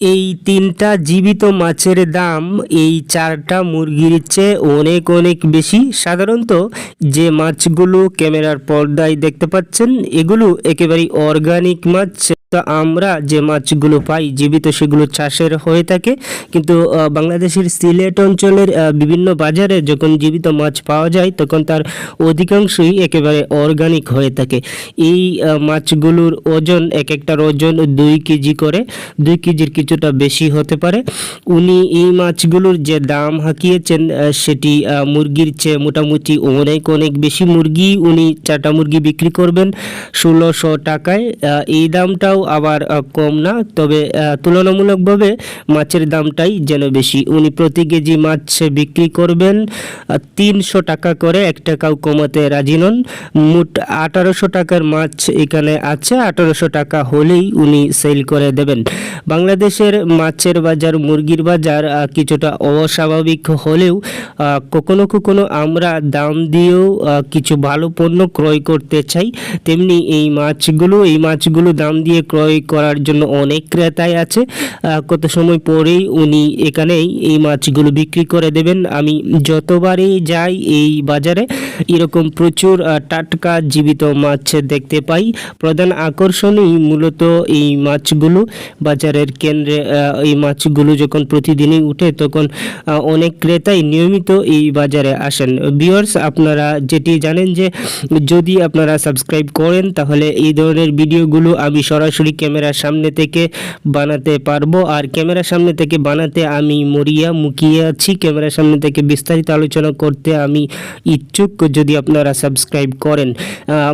এই তিনটা জীবিত মাছের দাম এই চারটা মুরগির চেয়ে অনেক অনেক বেশি। সাধারণত যে মাছগুলো ক্যামেরার পর্দায় দেখতে পাচ্ছেন, এগুলো একেবারেই অর্গানিক মাছ। তো আমরা যে মাছগুলো পাই, জীবিত সেগুলো চাষের হয়ে থাকে। কিন্তু বাংলাদেশের সিলেট অঞ্চলের বিভিন্ন বাজারে যখন জীবিত মাছ পাওয়া যায়, তখন তার অধিকাংশই একেবারে অর্গানিক হয়ে থাকে। এই মাছগুলোর ওজন এক একটার ওজন দুই কেজি করে, দুই কেজির কিছুটা বেশি হতে পারে। উনি এই মাছগুলোর যে দাম হাঁকিয়েছেন সেটি মুরগির চেয়ে মোটামুটি অনেক অনেক বেশি। মুরগি উনি চারটা মুরগি বিক্রি করবেন ষোলোশো টাকায়। এই দামটাও আবার কম না। তবে তুলনামূলকভাবে মাছের দামটাই যেন বেশি। উনি প্রতি কেজি মাছ বিক্রি করবেন তিনশো টাকা করে। এক টাকাও কমাতে রাজি নন। মোট আঠারোশো টাকার মাছ এখানে আছে। আঠারোশো টাকা হলেই উনি সেল করে দেবেন। বাংলাদেশের মাছের বাজার, মুরগির বাজার কিছুটা অস্বাভাবিক হলেও কখনো কখনো আমরা দাম দিয়েও কিছু ভালো পণ্য ক্রয় করতে চাই। তেমনি এই মাছগুলো এই মাছগুলো দাম দিয়ে ক্রয় করার জন্য অনেক ক্রেতাই আছে। কত সময় পরেই উনি এখানেই এই মাছগুলো বিক্রি করে দেবেন। আমি যতবারই যাই এই বাজারে, এরকম প্রচুর টাটকা জীবিত মাছ দেখতে পাই। প্রধান আকর্ষণই মূলত এই মাছগুলো। বাজারের কেন্দ্রে এই মাছগুলো যখন প্রতিদিনই উঠে, তখন অনেক ক্রেতাই নিয়মিত এই বাজারে আসেন। ভিউয়ার্স, আপনারা যেটি জানেন যে, যদি আপনারা সাবস্ক্রাইব করেন, তাহলে এই ধরনের ভিডিওগুলো আমি সরাসরি ক্যামেরার সামনে থেকে বানাতে পারব। আর ক্যামেরার সামনে থেকে বানাতে আমি মরিয়া মুখিয়ে আছি। ক্যামেরার সামনে থেকে বিস্তারিত আলোচনা করতে আমি ইচ্ছুক, যদি আপনারা সাবস্ক্রাইব করেন।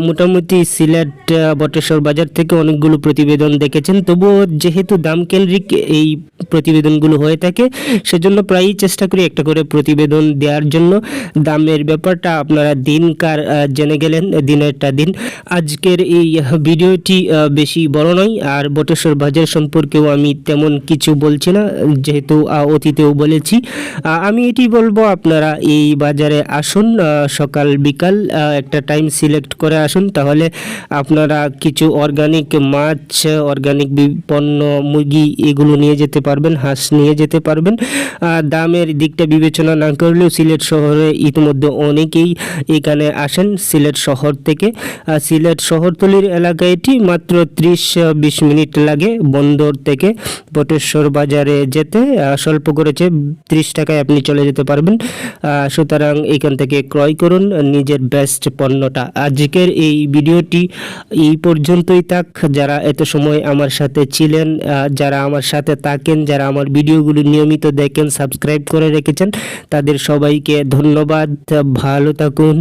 মোটামুটি সিলেট বটেশ্বর বাজার থেকে অনেকগুলো প্রতিবেদন দেখেছেন। তবুও যেহেতু দাম কেন্দ্রিক এই প্রতিবেদনগুলো হয়ে থাকে, সেজন্য প্রায়ই চেষ্টা করি একটা করে প্রতিবেদন দেওয়ার জন্য। দামের ব্যাপারটা আপনারা দিনকার জেনে গেলেন, দিনেরটা দিন। আজকের এই ভিডিওটি বেশি বড় নয় আর বটেশ্বর বাজার সম্পর্কেও আমি তেমন কিছু বলছি না, যেহেতু অতীতেও বলেছি। আমি এটি বলব, আপনারা এই বাজারে আসুন সকাল, বিকাল একটা টাইম সিলেক্ট করে আসুন, তাহলে আপনারা কিছু অর্গানিক মাছ অর্গানিক পণ্য, মুরগি এগুলো নিয়ে যেতে পারবেন, হাঁস নিয়ে যেতে পারবেন। দামের দিকটা বিবেচনা না করলেও সিলেট শহরে ইতিমধ্যে অনেকেই এখানে আসেন, সিলেট শহর থেকে। সিলেট শহরতলির এলাকায় এটি মাত্র ত্রিশ বিশ মিনিট লাগে বন্দর থেকে বটেশ্বর বাজারে যেতে স্বল্প করেছে ত্রিশ টাকায় আপনি চলে যেতে পারবেন। সুতরাং এখান থেকে ক্রয় করুন নিজের বেস্ট পণ্যটা। আজকের এই ভিডিওটি এই পর্যন্তই থাক। যারা এত সময় আমার সাথে ছিলেন যারা আমার সাথে থাকেন, যারা আমার ভিডিওগুলো নিয়মিত দেখেন সাবস্ক্রাইব করে রেখেছেন, তাদের সবাইকে ধন্যবাদ। ভালো থাকুন।